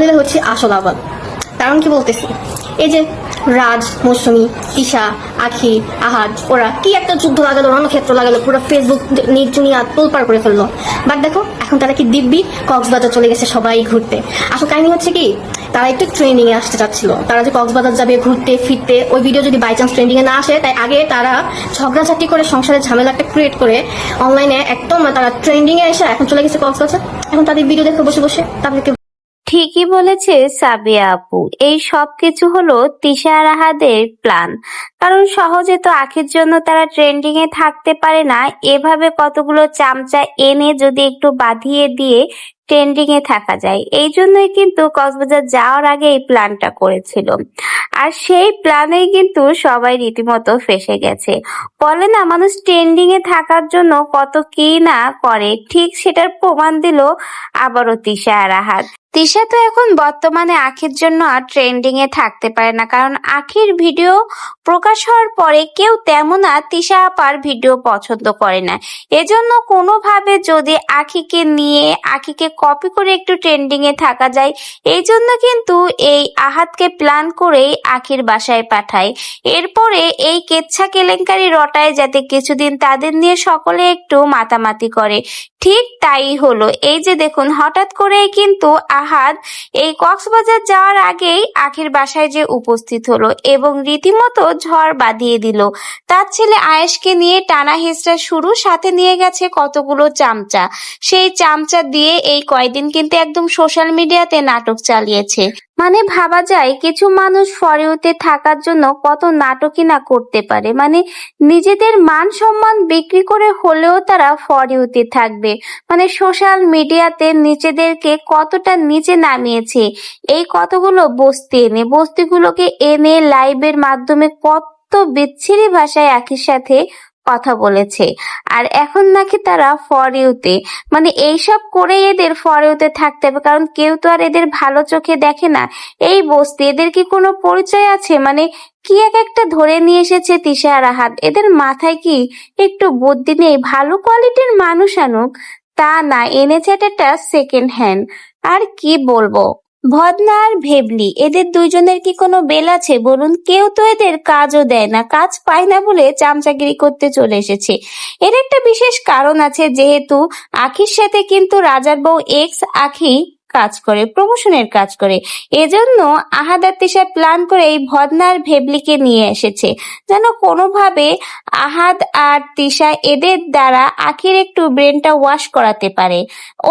দিলে হচ্ছে আসল আবাদ। কারণ কি বলতেছি? এই যে রাজ, মৌসুমী তিশা আখি, আহাদ, ওরা কি একটা যুদ্ধ লাগালো, রণক্ষেত্র লাগালো, পুরো ফেসবুক নির্জুনিয়া তোলপার করে ফেলল। বাট দেখো, এখন তারা কি দিব্যি কক্সবাজার চলে গেছে সবাই ঘুরতে। আসল কাহিনী হচ্ছে কি, তারা একটু ট্রেনিং এ আসতে চাচ্ছিল। তারা যে কক্সবাজার যাবে, ঘুরতে, ফিরতে, ওই ভিডিও যদি বাই চান্স ট্রেন্ডিং এ না আসে, তাই আগে তারা ঝগড়াঝাটি করে, সংসারের ঝামেলাটা ক্রিয়েট করে অনলাইনে একদম তারা ট্রেন্ডিং এ এসে এখন চলে গেছে কক্সবাজার। এখন তাদের ভিডিও দেখে বসে বসে তাদেরকে ঠিকই বলেছে সাবিয়া আপু। এই সবকিছু হলো তিশা রাহাদের প্ল্যান কারণ সহজে তো আখের জন্য তারা ট্রেন্ডিং এ থাকতে পারে না। এভাবে কতগুলো চামচা এনে যদি একটু বাঁধিয়ে দিয়ে ট্রেন্ডিং এ থাকা যায়। এই জন্যই কিন্তু কক্সবাজার যাওয়ার আগে এই প্ল্যানটা করেছিল। আর সেই প্ল্যানেই কিন্তু সবাই রীতিমতো ফেসে গেছে। বলে না, মানুষ ট্রেন্ডিং এ থাকার জন্য কত কি না করে। ঠিক সেটার প্রমাণ দিল আবারও তিশা আর আহাদ তিশা তো এখন বর্তমানে আখির জন্য আর ট্রেন্ডিং এ থাকতে পারে না। কারণ আখির ভিডিও প্রকাশ হওয়ার পরে কেউ তেমন আর তিশা আপার ভিডিও পছন্দ করে না। এজন্য কোনোভাবে যদি আখিকে নিয়ে, আখিকে কপি করে একটু ট্রেন্ডিং এ থাকা যায়, এই জন্য কিন্তু এই আহাতকে প্ল্যান করেই আখির বাসায় পাঠায়। এরপরে এই কেচ্ছা কেলেঙ্কারি রটায় যাতে কিছুদিন তাদের নিয়ে সকলে একটু মাতামাতি করে। ঠিক তাই হলো। এই যে দেখুন, হঠাৎ করেই কিন্তু আহাদ এই কক্সবাজার যাওয়ার আগেই আখির বাসায় যে উপস্থিত হলো এবং রীতিমতো ঝড় বাঁধিয়ে দিল। তার ছেলে আয়েশকে নিয়ে টানা হেঁচড়া শুরু, সাথে নিয়ে গেছে কতগুলো চামচা। সেই চামচা দিয়ে এই কয়দিন কিন্তু একদম সোশ্যাল মিডিয়াতে নাটক চালিয়েছে। মানে ভাবা যায় কিছু মানুষ ফরেউতে থাকার জন্য কত নাটকই না করতে পারে। মানে নিজেদের মান সম্মান বিক্রি করে হলেও তারা ফরেউতে থাকবে। মানে সোশ্যাল মিডিয়াতে নিজেদেরকে কতটা নিচে নামিয়েছে, এই কতগুলো বস্তি এনে। বস্তিগুলোকে এনে লাইভের মাধ্যমে কত বিচ্ছিরি ভাষায় একই সাথে কথা বলেছে। আর এখন নাকি তারা ফর ইউতে মানে এইসব করে এদের ফর ইউতে থাকতে হবে, কারণ কেউ তো আর এদের ভালো চোখে দেখে না। এই বস্তি, এদের কি কোনো পরিচয় আছে? মানে কি এক একটা ধরে নিয়ে এসেছে তিশা আর আহাত? এদের মাথায় কি একটু বুদ্ধি নেই? ভালো কোয়ালিটির মানুষ আনুক, তা না, এনেছে একটা সেকেন্ড হ্যান্ড আর কি বলব? ভদনা আর ভেবলি, এদের দুইজনের কি কোনো বেল আছে বলুন? কেউ তো এদের কাজও দেয় না, কাজ পায় না বলে চামচাগিরি করতে চলে এসেছে। এর একটা বিশেষ কারণ আছে, যেহেতু আখির সাথে কিন্তু রাজার বউ এক্স আখি কাজ করে, প্রমোশনের কাজ করে। এজন্য আহাদার তিশা প্ল্যান করে এই ভদনা আর ভেবলিকে নিয়ে এসেছে। যেন কোনোভাবে আহাদ আর তিশা এদের দ্বারা আখির একটু ব্রেনটা ওয়াশ করাতে পারে।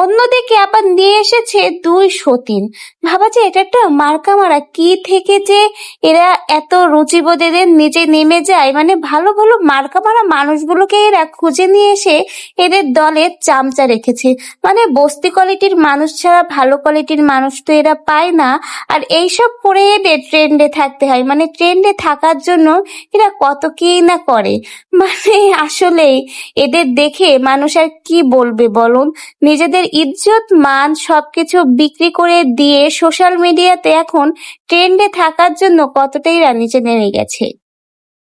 অন্যদিকে আবার নিয়ে এসেছে দুই সতীন। ভাবা যে এটা একটা মার্কা মারা। কি থেকে যে এরা এত রুচিবোধ এদের নিচে নেমে যায় মানে ভালো ভালো মার্কা মারা মানুষগুলোকে এরা খুঁজে নিয়ে এসে এদের দলে চামচা রেখেছে। মানে বস্তি কোয়ালিটির মানুষ ছাড়া ভালো কোয়ালিটির মানুষ তো এরা পায় না। আর এইসব করে এদের ট্রেন্ডে থাকতে হয়। মানে ট্রেন্ডে থাকার জন্য এরা কত কি না করে। মানে আসলেই এদের দেখে মানুষ আর কি বলবে বলুন? নিজেদের ইজ্জত, মান সবকিছু বিক্রি করে দিয়ে সোশ্যাল মিডিয়াতে এখন ট্রেন্ডে থাকার জন্য কতটাই নিচে নেমে গেছে।